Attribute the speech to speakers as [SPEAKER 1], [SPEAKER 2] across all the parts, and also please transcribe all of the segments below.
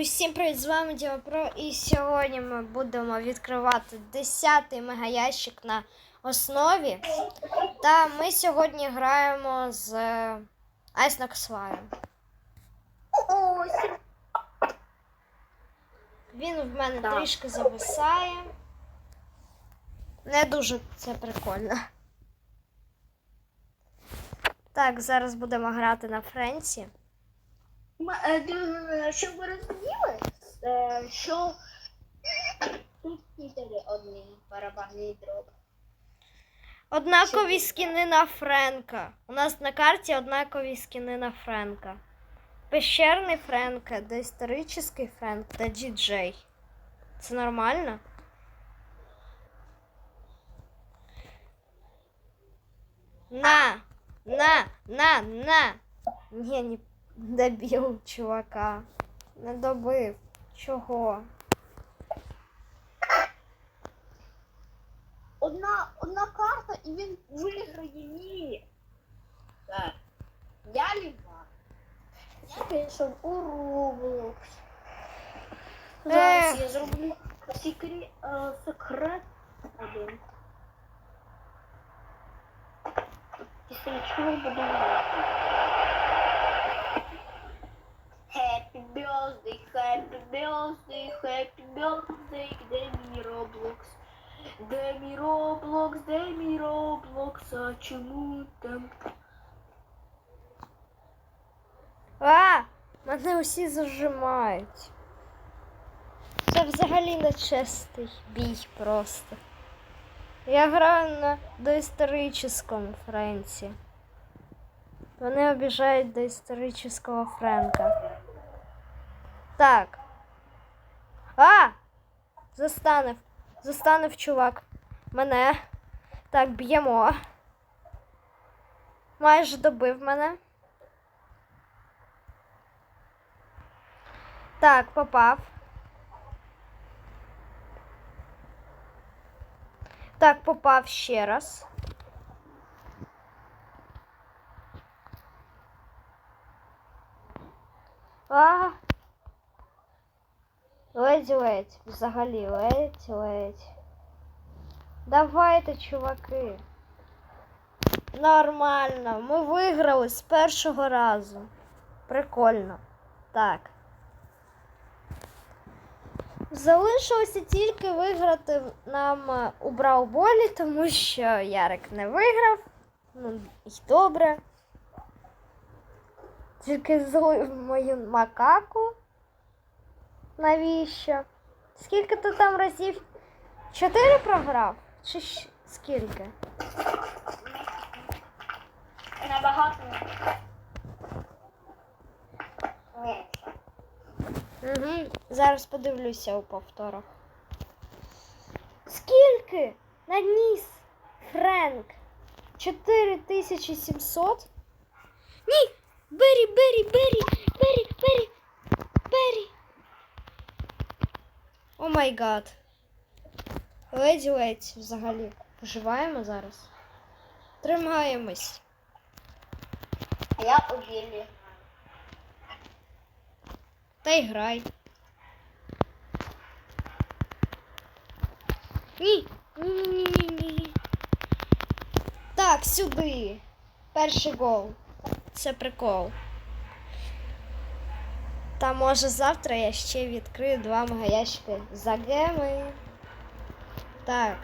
[SPEAKER 1] усім привіт, з вами Діма Про і сьогодні ми будемо відкривати 10-й мегаящик на основі. Та ми сьогодні граємо з е, Ice Fire. Він в мене
[SPEAKER 2] Так.
[SPEAKER 1] трішки зависає. Не дуже це прикольно. Так, зараз будемо грати на Френсі.
[SPEAKER 2] Е, Щоб ви розуміли, е, що тут тільки одні барабанні дроби.
[SPEAKER 1] Однакові скіни на Френка. У нас на карті однакові скіни на Френка. Пещерний Френк, доісторичний Френк та діджей. Це нормально? На! На! На! На! Ні, не добив чувака. Не добив. Чого?
[SPEAKER 2] Одна, одна карта і він виграє ні. Так. Я ліва. Я пішов у Roblox. Зараз я зроблю секрет, секрет один. Після чого буду грати. Happy birthday, happy birthday, happy birthday, де мій Roblox? Де мій Roblox, де мій Roblox, а чому там?
[SPEAKER 1] А! Мене усі зажимають. Це взагалі не чистий бій просто. Я граю на доісторичному Френці. Вони обіжають доісторичного Френка. Так. А! Застанев. Застанев чувак. Мене. Так, б'ємо. Майже добив мене. Так, попав. Так, попав ще раз. А. Ледь-ледь. Взагалі, ледь-ледь. Давайте, чуваки. Нормально. Ми виграли з першого разу. Прикольно. Так. Залишилося тільки виграти нам е, у Брауболі, тому що Ярик не виграв. Ну, і добре. Тільки злив мою макаку. Навіщо? Скільки ти там разів? Чотири програв? Чи скільки?
[SPEAKER 2] Набагато. Ні.
[SPEAKER 1] Угу. Зараз подивлюся у повторах. Скільки? Наніс Френк? 4700? Ні! Бері, бері, бері, бері, бері, бері. О май гад. Ледь-ледь взагалі. Поживаємо зараз. Тримаємось.
[SPEAKER 2] А я у білі.
[SPEAKER 1] Та й грай. Ні. Ні, ні, ні, ні. Так, сюди. Перший гол. Це прикол. Та може завтра я ще відкрию два мегаящики за геми. Так.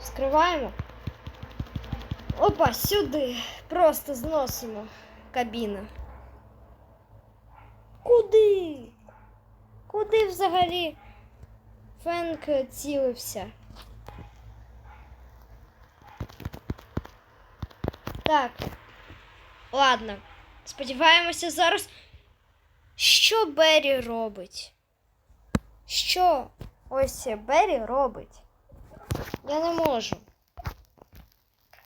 [SPEAKER 1] Скриваємо. Опа, сюди. Просто зносимо кабіну. Куди? Куди взагалі Фенк цілився? Так. Ладно. Сподіваємося зараз. Що Беррі робить? Що ось Беррі робить? Я не можу.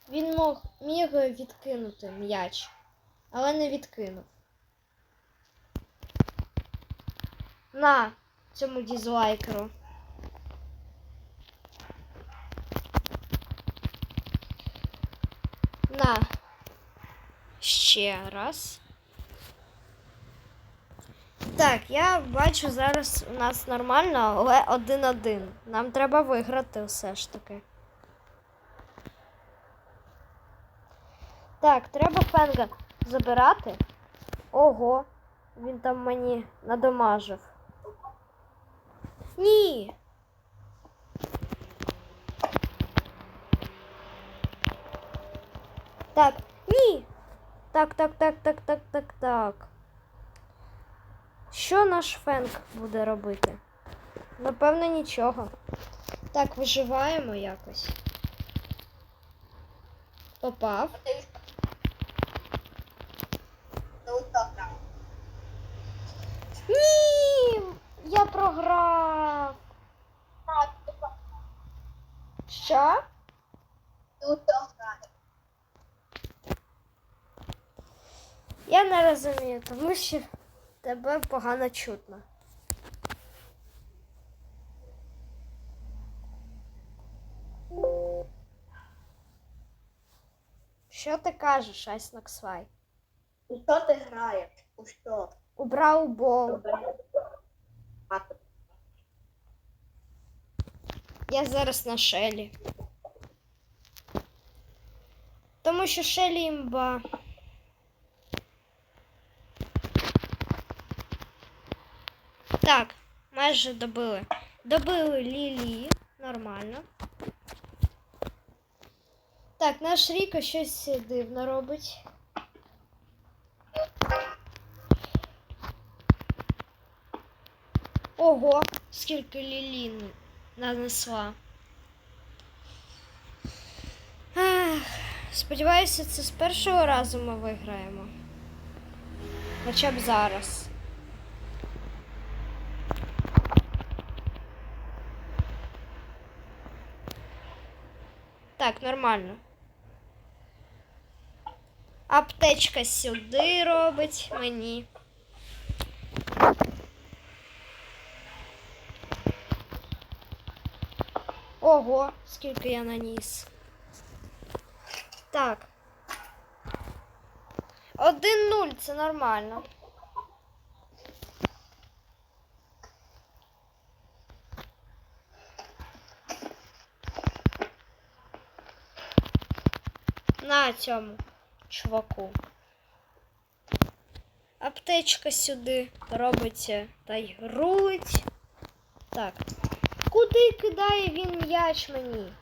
[SPEAKER 1] Він мог міг відкинути м'яч, але не відкинув. на цьому дізлайкеру. На. Ще раз. Так, я бачу зараз у нас нормально, але один-один. Нам треба виграти все ж таки. Так, треба фенга забирати. Ого, він там мені надомажив. Ні. Так, ні. Так, так, так, так, так, так, так. Що наш фенк буде робити? Напевно, нічого. Так, виживаємо якось. Попав. Ні! Я програв. Що? Я не розумію, тому що тебе погано чутно. Що ти кажеш, Айсноксвай?
[SPEAKER 2] У що ти граєш? У що?
[SPEAKER 1] У Брау Бол.
[SPEAKER 2] А,
[SPEAKER 1] Я зараз на Шелі. Тому що Шелі імба. Так, майже добили. Добили Лілі. Нормально. Так, наш Ріко щось дивно робить. Ого, скільки Лілі нанесла. Ех, сподіваюся, це з першого разу ми виграємо. Хоча б зараз. Так, нормально. Аптечка сюди робить мені. Ого, скільки я наніс. Так. 1-0, це нормально. На цьому чуваку. Аптечка сюди робиться та й рулить. Так. Куди кидає він м'яч мені?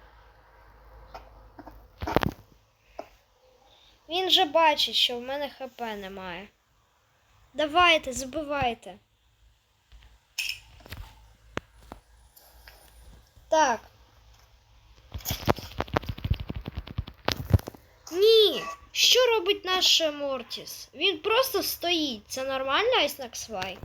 [SPEAKER 1] Він же бачить, що в мене ХП немає. Давайте, забивайте. Так. Ні. Що робить наш Мортіс? Він просто стоїть. Це нормально, Айснаксвай?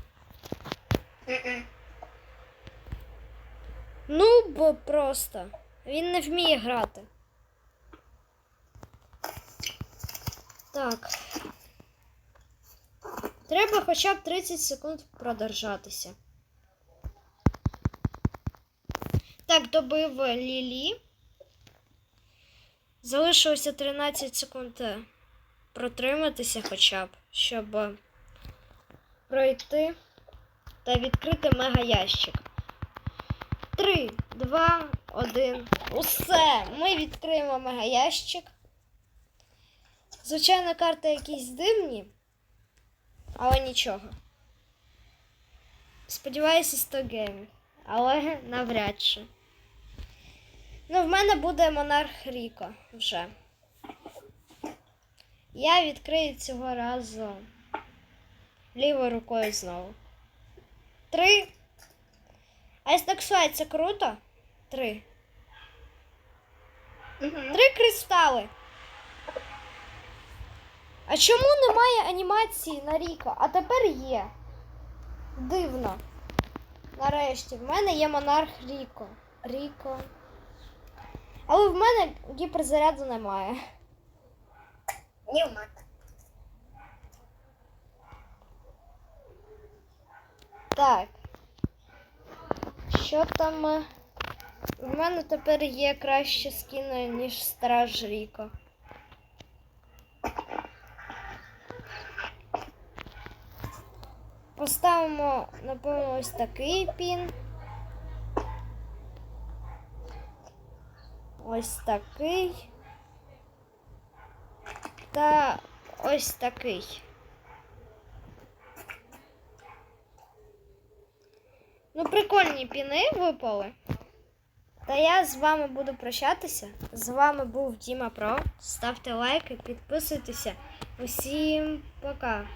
[SPEAKER 1] Ну, бо просто. Він не вміє грати. Так. Треба хоча б 30 секунд продержатися. Так, добив Лілі. Залишилося 13 секунд е, протриматися хоча б, щоб пройти та відкрити мегаящик. Три, два, один. Усе! Ми відкриємо мегаящик. Звичайно, карти якісь дивні, але нічого. Сподіваюся, 100 геймів, але навряд чи. Ну, в мене буде Монарх Ріко вже. Я відкрию цього разу лівою рукою знову. Три. Айстаксуай, це круто? Три.
[SPEAKER 2] Мгм.
[SPEAKER 1] Три кристали. А чому немає анімації на Ріко? А тепер є. Дивно. Нарешті, в мене є монарх Ріко. Ріко. Але в мене гіперзаряду немає.
[SPEAKER 2] Ні, в мене.
[SPEAKER 1] Так. Що там? е? В мене тепер є краще скіни, ніж страж Ріко. поставимо, напевно, ось такий пін. Ось такий. Та ось такий. Ну, прикольні піни випали. Та я з вами буду прощатися. З вами був Діма Про. Ставте лайки, підписуйтеся. Усім пока.